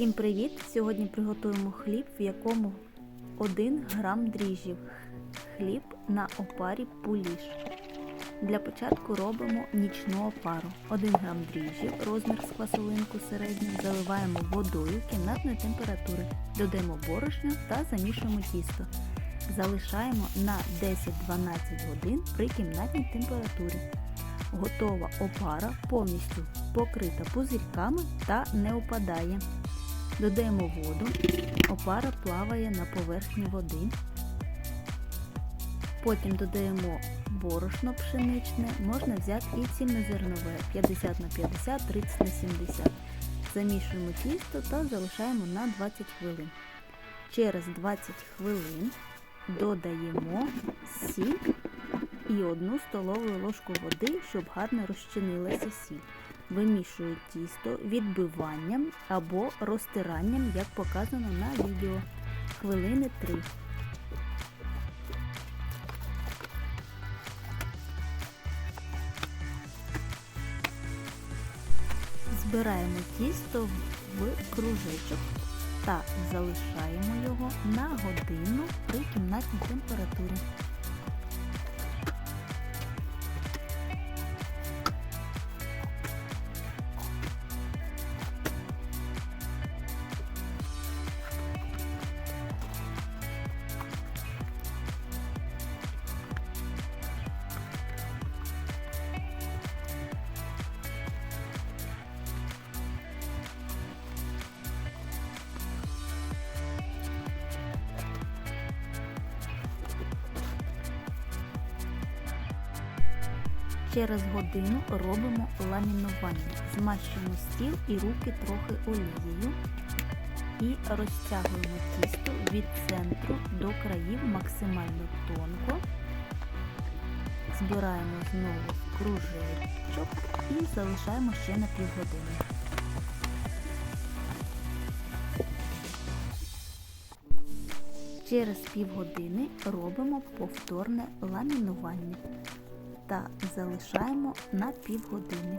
Всім привіт! Сьогодні приготуємо хліб, в якому 1 грам дріжджів. Хліб на опарі пуліш. Для початку робимо нічну опару. 1 грам дріжджів, розмір з квасолинку середню, заливаємо водою кімнатної температури, додаємо борошно та замішуємо тісто. Залишаємо на 10-12 годин при кімнатній температурі. Готова опара повністю покрита пузирьками та не опадає. Додаємо воду, опара плаває на поверхні води. Потім додаємо борошно пшеничне, можна взяти і цільнозернове 50 на 50, 30 на 70. Замішуємо тісто та залишаємо на 20 хвилин. Через 20 хвилин додаємо сіль і 1 столову ложку води, щоб гарно розчинилася сіль. Вимішую тісто відбиванням або розтиранням, як показано на відео. Хвилини 3. Збираємо тісто в кружечок та залишаємо його на годину при кімнатній температурі. Через годину робимо ламінування. Змащуємо стіл і руки трохи олією і розтягуємо тісто від центру до країв максимально тонко. Збираємо знову кружечок і залишаємо ще на півгодини. Через півгодини робимо повторне ламінування та залишаємо на півгодини.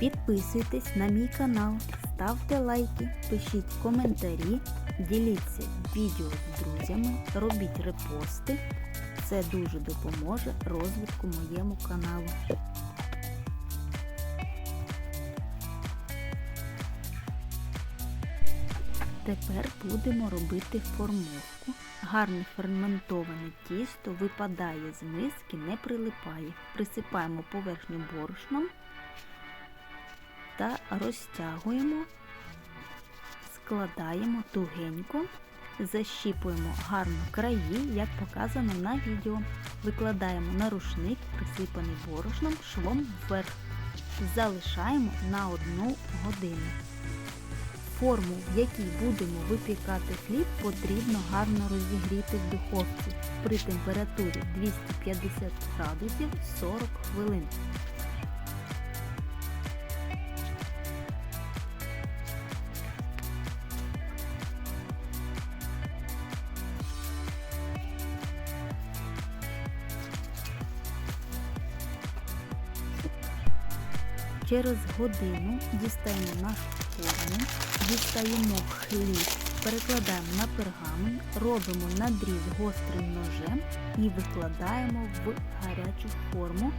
Підписуйтесь на мій канал, ставте лайки, пишіть коментарі, діліться відео з друзями, робіть репости. Це дуже допоможе розвитку моєму каналу. Тепер будемо робити формовку. Гарне ферментоване тісто випадає з миски, не прилипає. Присипаємо поверхню борошном та розтягуємо, складаємо тугенько. Защіпуємо гарно краї, як показано на відео. Викладаємо на рушник, присипаний борошном, швом вверх. Залишаємо на 1 годину. Форму, в якій будемо випікати хліб, потрібно гарно розігріти в духовці при температурі 250 градусів 40 хвилин. Через годину дістаємо нашу форму, дістаємо хліб, перекладаємо на пергамент, робимо надріз гострим ножем і викладаємо в гарячу форму.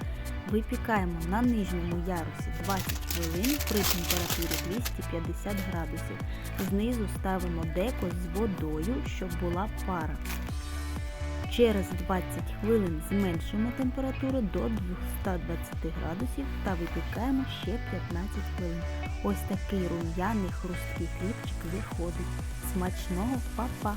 Випікаємо на нижньому ярусі 20 хвилин при температурі 250 градусів. Знизу ставимо деко з водою, щоб була пара. Через 20 хвилин зменшуємо температуру до 220 градусів та випікаємо ще 15 хвилин. Ось такий рум'яний хрусткий хлібчик виходить. Смачного па-па!